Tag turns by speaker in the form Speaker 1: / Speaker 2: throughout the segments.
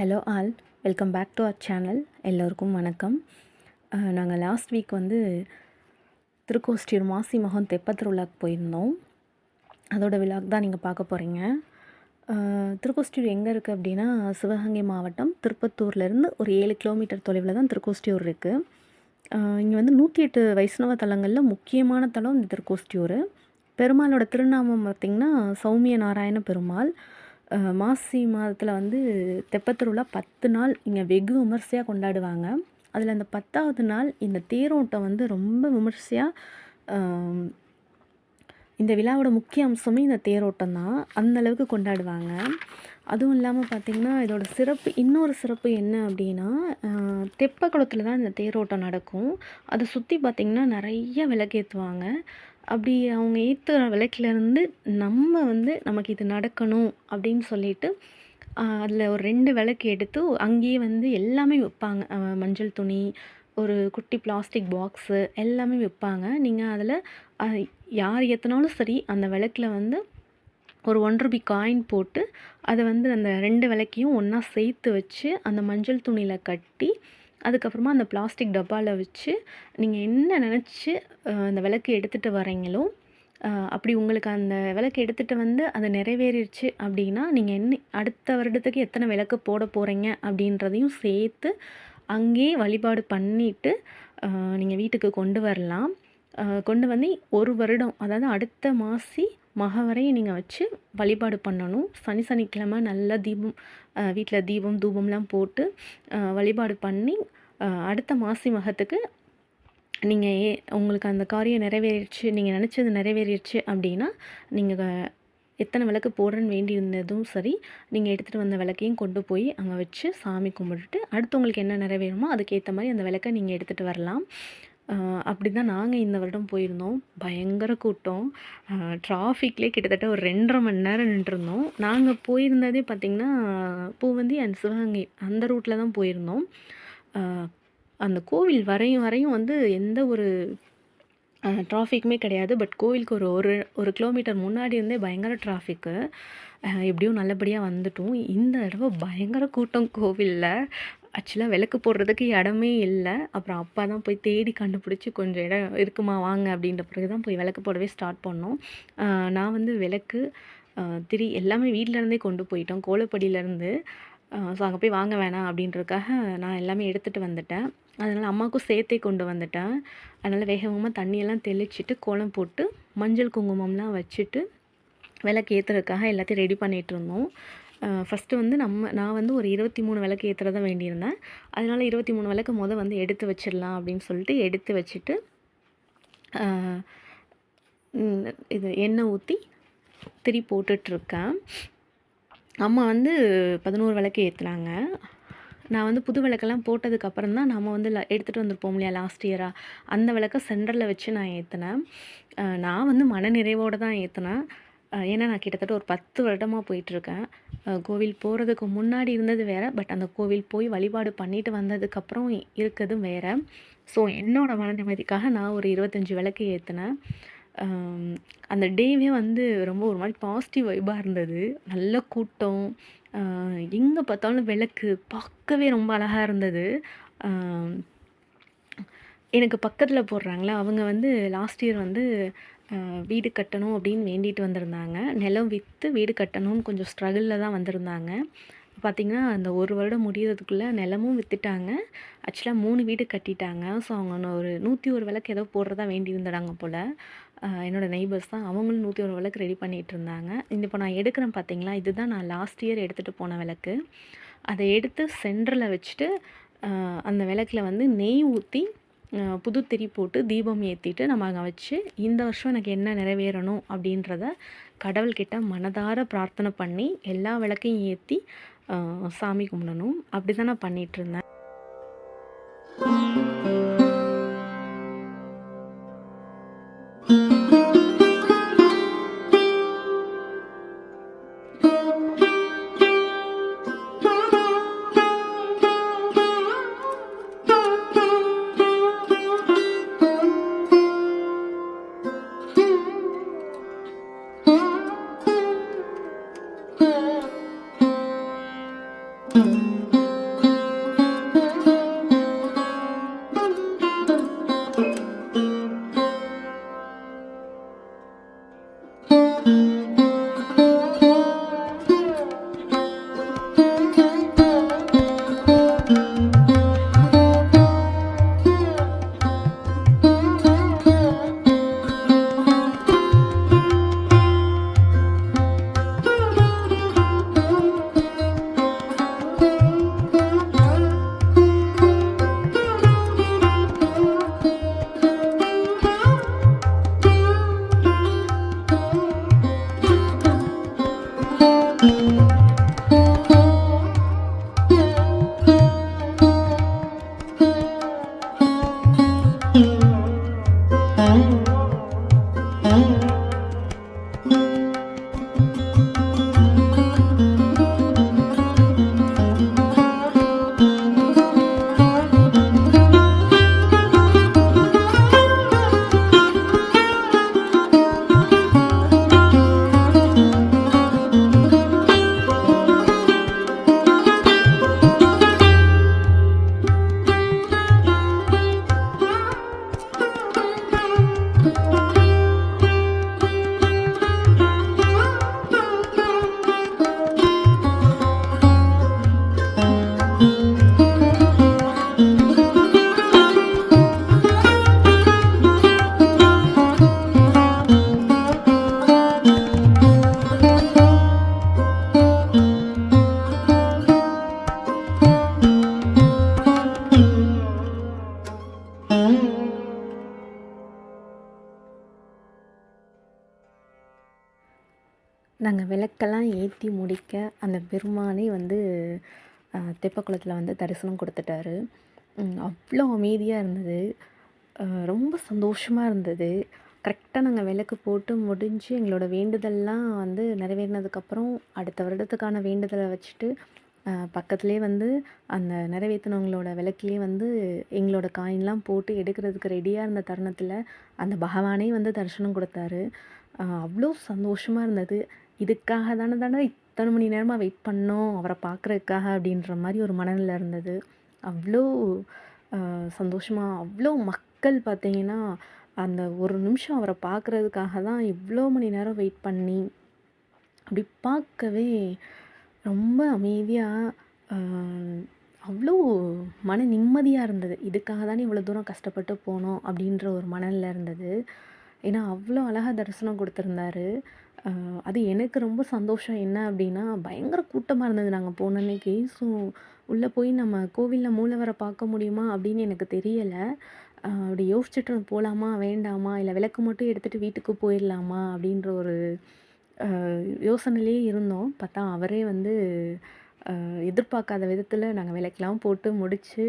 Speaker 1: Hello all welcome back to our channel. எல்லோருக்கும் வணக்கம். நாங்கள் லாஸ்ட் வீக் வந்து திருக்கோஷ்டியூர் மாசி மகம் தெப்பத்திருவிழாக்கு போயிருந்தோம். அதோட விழாக் தான் நீங்கள் பார்க்க போகிறீங்க திருக்கோஷ்டியூர் எங்கே இருக்குது அப்படின்னா சிவகங்கை மாவட்டம் திருப்பத்தூர்லேருந்து ஒரு ஏழு கிலோமீட்டர் தொலைவில் தான் திருக்கோஷ்டியூர் இருக்குது இங்கே வந்து நூற்றி எட்டு வைஷ்ணவ தலங்களில் முக்கியமான தலம் இந்த திருக்கோஷ்டியூர் பெருமாளோட திருநாமம் பார்த்திங்கன்னா சௌமிய நாராயண பெருமாள். மாசி மாதத்தில் வந்து தெப்பத்திருவிழா பத்து நாள் இங்கே வெகு விமர்சையாக கொண்டாடுவாங்க. அதில் அந்த பத்தாவது நாள் இந்த தேரோட்டம் வந்து ரொம்ப விமர்சையாக இந்த விழாவோட முக்கிய அம்சமே இந்த தேரோட்டம் தான். அந்த அளவுக்கு கொண்டாடுவாங்க. அதுவும் இல்லாமல் பார்த்திங்கன்னா இதோட சிறப்பு இன்னொரு சிறப்பு என்ன அப்படின்னா தெப்பக்குளத்தில் தான் இந்த தேரோட்டம் நடக்கும். அதை சுற்றி பார்த்திங்கன்னா நிறைய விளக்கேற்றுவாங்க அப்படி அவங்க ஏற்றுற விளக்குலேருந்து நம்ம வந்து நமக்கு இது நடக்கணும் அப்படின்னு சொல்லிட்டு அதில் ஒரு ரெண்டு விளக்கு எடுத்து அங்கேயே வந்து எல்லாமே விற்பாங்க. மஞ்சள் துணி ஒரு குட்டி பிளாஸ்டிக் பாக்ஸு எல்லாமே விற்பாங்க. நீங்கள் அதில் யார் ஏற்றினாலும் சரி அந்த விளக்கில் வந்து ஒரு ஒன் ரூபி காயின் போட்டு அதை வந்து அந்த ரெண்டு விளக்கையும் ஒன்றா சேர்த்து வச்சு அந்த மஞ்சள் துணியில் கட்டி அதுக்கப்புறமா அந்த பிளாஸ்டிக் டப்பாவில் வச்சு நீங்கள் என்ன நினச்சி அந்த விளக்கு எடுத்துகிட்டு வரீங்களோ அப்படி உங்களுக்கு அந்த விளக்கு எடுத்துகிட்டு வந்து அது நிறைவேறிடுச்சு அப்படின்னா நீங்கள் என்ன அடுத்த வருடத்துக்கு எத்தனை விளக்கு போட போகிறீங்க அப்படின்றதையும் சேர்த்து அங்கேயே வழிபாடு பண்ணிவிட்டு நீங்கள் வீட்டுக்கு கொண்டு வரலாம். கொண்டு வந்து ஒரு வருடம் அதாவது அடுத்த மாசி மக வரையும் நீங்கள் வச்சு வழிபாடு பண்ணணும். சனி சனிக்கிழமை நல்லா தீபம் வீட்டில் தீபம் தூபம்லாம் போட்டு வழிபாடு பண்ணி அடுத்த மாசி மகத்துக்கு நீங்கள் ஏ உங்களுக்கு அந்த காரியம் நிறைவேறிடுச்சு நீங்கள் நினச்சது நிறைவேறிடுச்சு அப்படின்னா நீங்கள் எத்தனை விளக்கு போடுறேன்னு வேண்டி இருந்ததும் சரி நீங்கள் எடுத்துகிட்டு வந்த விளக்கையும் கொண்டு போய் அங்கே வச்சு சாமி கும்பிட்டுட்டு அடுத்து உங்களுக்கு என்ன நிறைவேறுமோ அதுக்கேற்ற மாதிரி அந்த விளக்கை நீங்கள் எடுத்துகிட்டு வரலாம். அப்படி தான் நாங்கள் இந்த வருடம் போயிருந்தோம். பயங்கர கூட்டம். டிராஃபிக்லேயே கிட்டத்தட்ட ஒரு ரெண்டரை மணி நேரம் நின்றுருந்தோம். நாங்கள் போயிருந்ததே பார்த்திங்கன்னா பூவந்தி அண்ட் சிவகங்கை. அந்த ரூட்டில் தான் போயிருந்தோம். அந்த கோவில் வரையும் வரையும் வந்து எந்த ஒரு டிராஃபிக்குமே கிடையாது. பட் கோவிலுக்கு ஒரு ஒரு ஒரு கிலோமீட்டர் முன்னாடி இருந்தே பயங்கர டிராஃபிக்கு எப்படியும் நல்லபடியாக வந்துட்டோம். இந்த தடவை பயங்கர கூட்டம் கோவிலில். ஆக்சுவலாக விளக்கு போடுறதுக்கு இடமே இல்லை. அப்புறம் அப்பா தான் போய் தேடி கண்டுபிடிச்சி கொஞ்சம் இடம் இருக்குமா வாங்க அப்படின்ற பிறகு தான் போய் விளக்கு போடவே ஸ்டார்ட் பண்ணோம். நான் வந்து விளக்கு திரி எல்லாமே வீட்டிலருந்தே கொண்டு போயிட்டோம். கோலப்படியிலேருந்து ஸோ அங்கே போய் வாங்க வேணாம் அப்படின்றதுக்காக நான் எல்லாமே எடுத்துகிட்டு வந்துட்டேன். அதனால் அம்மாவுக்கும் சேர்த்தே கொண்டு வந்துட்டேன். அதனால் வேக வேகமாக தண்ணியெல்லாம் தெளிச்சிட்டு கோலம் போட்டு மஞ்சள் குங்குமம்லாம் வச்சுட்டு விளக்கு ஏற்றுறதுக்காக எல்லாத்தையும் ரெடி பண்ணிகிட்டு இருந்தோம். ஃபஸ்ட்டு வந்து நம்ம நான் வந்து ஒரு இருபத்தி மூணு விளக்கு ஏற்றுறதா வேண்டியிருந்தேன். அதனால் இருபத்தி மூணு விளக்கு மொதல் வந்து எடுத்து வச்சிடலாம் அப்படின்னு சொல்லிட்டு எடுத்து வச்சுட்டு இது எண்ணெய் ஊற்றி திரி போட்டுட்ருக்கேன். அம்மா வந்து பதினோரு விளக்கு ஏற்றுனாங்க நான் வந்து புது விளக்கெல்லாம் போட்டதுக்கப்புறம் தான் நம்ம வந்து எடுத்துகிட்டு வந்திருப்போம் இல்லையா லாஸ்ட் இயராக அந்த விளக்கை சென்டரில் வச்சு நான் ஏற்றினேன் நான் வந்து மனநிறைவோடு தான் ஏற்றினேன் ஏன்னா நான் கிட்டத்தட்ட ஒரு பத்து வருடமாக போயிட்டுருக்கேன். கோவில் போகிறதுக்கு முன்னாடி இருந்தது வேறு பட் அந்த கோவில் போய் வழிபாடு பண்ணிட்டு வந்ததுக்கப்புறம் இருக்கிறது வேறு. ஸோ என்னோடய மன நிம்மதிக்காக நான் ஒரு இருபத்தஞ்சி விளக்கு ஏற்றினேன் அந்த டேவே வந்து ரொம்ப ஒரு மாதிரி பாசிட்டிவ் வைபாக இருந்தது. நல்ல கூட்டம். எங்கே பார்த்தாலும் விளக்கு பார்க்கவே ரொம்ப அழகாக இருந்தது. எனக்கு பக்கத்தில் போடுறாங்களே அவங்க வந்து லாஸ்ட் இயர் வந்து வீடு கட்டணும் அப்படின்னு வேண்டிட்டு வந்திருந்தாங்க. நிலம் விற்று வீடு கட்டணும்னு கொஞ்சம் ஸ்ட்ரகிளில் தான் வந்திருந்தாங்க. பார்த்திங்கன்னா அந்த ஒரு வருடம் முடியறதுக்குள்ளே நிலமும் விற்றுட்டாங்க ஆக்சுவலாக மூணு வீடு கட்டிட்டாங்க. ஸோ அவங்க இன்னும் ஒரு நூற்றி ஒரு விளக்கு ஏதோ போடுறதா வேண்டி இருந்துடாங்க போல் என்னோடய நெய்பர்ஸ் தான் அவங்களும் நூற்றி ஒரு விளக்கு ரெடி பண்ணிகிட்டு இருந்தாங்க. இந்த இப்போ நான் எடுக்கிறேன் பார்த்தீங்களா இதுதான் நான் லாஸ்ட் இயர் எடுத்துகிட்டு போன விளக்கு. அதை எடுத்து சென்டரில் வச்சுட்டு அந்த விளக்கில் வந்து நெய் ஊற்றி புது திரி போட்டு தீபம் ஏற்றிட்டு நம்ம அங்கே வச்சு இந்த வருஷம் எனக்கு என்ன நிறைவேறணும் அப்படின்றத கடவுள்கிட்ட மனதார பிரார்த்தனை பண்ணி எல்லா விளக்கையும் ஏற்றி சாமி கும்பிடணும். அப்படி தான் நான்
Speaker 2: பண்ணிகிட்ருந்தேன்
Speaker 1: நாங்கள் விளக்கெல்லாம் ஏற்றி முடிக்க அந்த பெருமானே வந்து தெப்பக்குளத்தில் வந்து தரிசனம் கொடுத்துட்டாரு. அவ்வளோ அமைதியாக இருந்தது. ரொம்ப சந்தோஷமாக இருந்தது. கரெக்டாக நாங்கள் விளக்கு போட்டு முடிஞ்சு எங்களோட வேண்டுதல்லாம் வந்து நிறைவேறினதுக்கப்புறம் அடுத்த வருடத்துக்கான வேண்டுதலை வச்சுட்டு பக்கத்துலேயே வந்து அந்த நிறைவேற்றினவங்களோட விளக்குலேயே வந்து எங்களோட காயின்லாம் போட்டு எடுக்கிறதுக்கு ரெடியாக இருந்த தருணத்தில் அந்த பகவானே வந்து தரிசனம் கொடுத்தாரு. அவ்வளோ சந்தோஷமாக இருந்தது. இதுக்காக தானே தானே இத்தனை மணி நேரமாக வெயிட் பண்ணோம் அவரை பார்க்குறதுக்காக அப்படின்ற மாதிரி ஒரு மனநிலை இருந்தது. அவ்வளோ சந்தோஷமாக அவ்வளோ மக்கள் பார்த்திங்கன்னா அந்த ஒரு நிமிஷம் அவரை பார்க்குறதுக்காக தான் இவ்வளோ மணி நேரம் வெயிட் பண்ணி அப்படி பார்க்கவே ரொம்ப அமைதியாக அவ்வளோ மன நிம்மதியாக இருந்தது. இதுக்காக தானே இவ்வளோ தூரம் கஷ்டப்பட்டு போனோம் அப்படின்ற ஒரு மனநிலை இருந்தது. ஏன்னா அவ்வளோ அழகாக தரிசனம் கொடுத்துருந்தாரு. அது எனக்கு ரொம்ப சந்தோஷம். என்ன அப்படின்னா பயங்கர கூட்டமாக இருந்தது நாங்கள் போன அன்னைக்கு. ஸோ உள்ளே போய் நம்ம கோவிலில் மூலவரை பார்க்க முடியுமா? அப்படின்னு எனக்கு தெரியலை. அப்படி யோசிச்சுட்டு போகலாமா வேண்டாமா இல்லை விளக்கு மட்டும் எடுத்துகிட்டு வீட்டுக்கு போயிடலாமா அப்படின்ற ஒரு யோசனையிலே இருந்தோம். பார்த்தா அவரே வந்து எதிர்பார்க்காத விதத்தில் நாங்கள் விளக்கெலாம் போட்டு முடித்து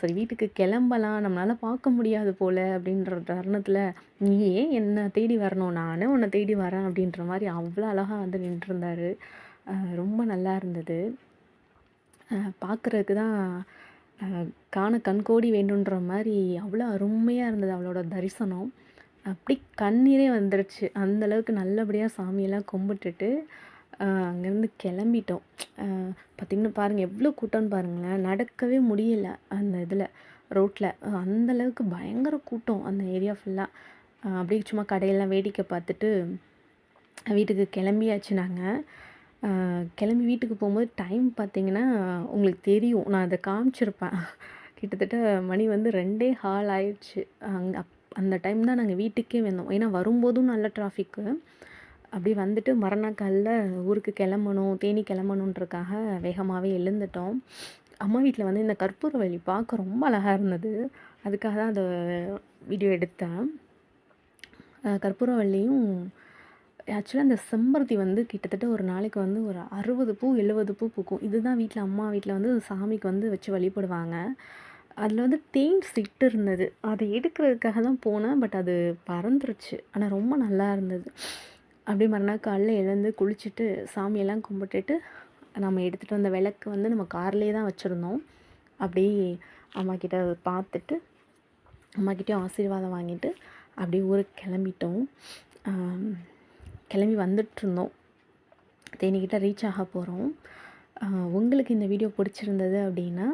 Speaker 1: சரி வீட்டுக்கு கிளம்பலாம் நம்மளால் பார்க்க முடியாது போல் அப்படின்ற தருணத்தில் நீ ஏன் என்னை தேடி வரணும்? நானே உன்னை தேடி வரேன் அப்படின்ற மாதிரி அவ்வளோ அழகாக வந்து நின்றுருந்தார். ரொம்ப நல்லா இருந்தது. பார்க்குறதுக்கு தான் காண கண்கோடி வேண்டுன்ற மாதிரி அவ்வளோ அருமையாக இருந்தது அவளோட தரிசனம். அப்படி கண்ணீரே வந்துருச்சு. அந்தளவுக்கு நல்லபடியாக சாமியெல்லாம் கும்பிட்டுட்டு அங்கேருந்து கிளம்பிட்டோம். பார்த்திங்கன்னா பாருங்கள் எவ்வளோ கூட்டம்னு பாருங்களேன். நடக்கவே முடியல அந்த இதில் ரோட்டில். அந்தளவுக்கு பயங்கர கூட்டம் அந்த ஏரியா ஃபுல்லாக அப்படியே சும்மா கடையெல்லாம் வேடிக்கை பார்த்துட்டு வீட்டுக்கு கிளம்பியாச்சு நாங்கள் கிளம்பி வீட்டுக்கு போகும்போது டைம் பார்த்திங்கன்னா உங்களுக்கு தெரியும் நான் அதை காமிச்சிருப்பேன். கிட்டத்தட்ட மணி வந்து ரெண்டே ஹால் ஆயிடுச்சு. அங்கே அப் அந்த டைம் தான் நாங்கள் வீட்டுக்கே வந்தோம். ஏன்னா வரும்போதும் நல்ல டிராஃபிக்கு அப்படி வந்துட்டு மறுநாள் ஊருக்கு கிளம்பணும் தேனி கிளம்பணுன்றக்காக வேகமாகவே எழுந்துட்டோம். அம்மா வீட்டில் வந்து இந்த கற்பூரவள்ளி பார்க்க ரொம்ப அழகாக இருந்தது. அதுக்காக தான் அதை வீடியோ எடுத்தேன். கற்பூரவள்ளியும் ஆக்சுவலாக அந்த செம்பருத்தி வந்து கிட்டத்தட்ட ஒரு நாளைக்கு வந்து ஒரு அறுபது பூ எழுபது பூ பூக்கும். இதுதான் வீட்டில் அம்மா வீட்டில் வந்து சாமிக்கு வந்து வச்சு வழிபடுவாங்க. அதில் வந்து தேன் சிட்டு இருந்தது. அதை எடுக்கிறதுக்காக தான் போனேன் பட் அது பறந்துருச்சு. ஆனால் ரொம்ப நல்லா இருந்தது. அப்படியே மறுநாள் காலைல எழுந்து குளிச்சுட்டு சாமியெல்லாம் கும்பிட்டுட்டு நம்ம எடுத்துகிட்டு வந்த விளக்கு வந்து நம்ம கார்லேயே தான் வச்சுருந்தோம். அப்படியே அம்மாக்கிட்ட பார்த்துட்டு அம்மாக்கிட்டேயும் ஆசீர்வாதம் வாங்கிட்டு அப்படியே ஊருக்கு கிளம்பிட்டோம். கிளம்பி வந்துட்டுருந்தோம் தேனிக்கிட்ட ரீச் ஆக போகிறோம் உங்களுக்கு இந்த வீடியோ பிடிச்சிருந்தது அப்படின்னா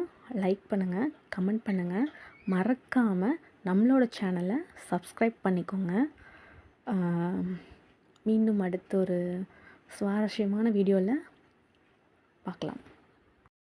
Speaker 1: லைக் பண்ணுங்கள் கமெண்ட் பண்ணுங்கள் மறக்காமல் நம்மளோட சேனலை சப்ஸ்கிரைப் பண்ணிக்கோங்க. மீண்டும் அடுத்த ஒரு சுவாரஸ்யமான வீடியோவில் பார்க்கலாம்.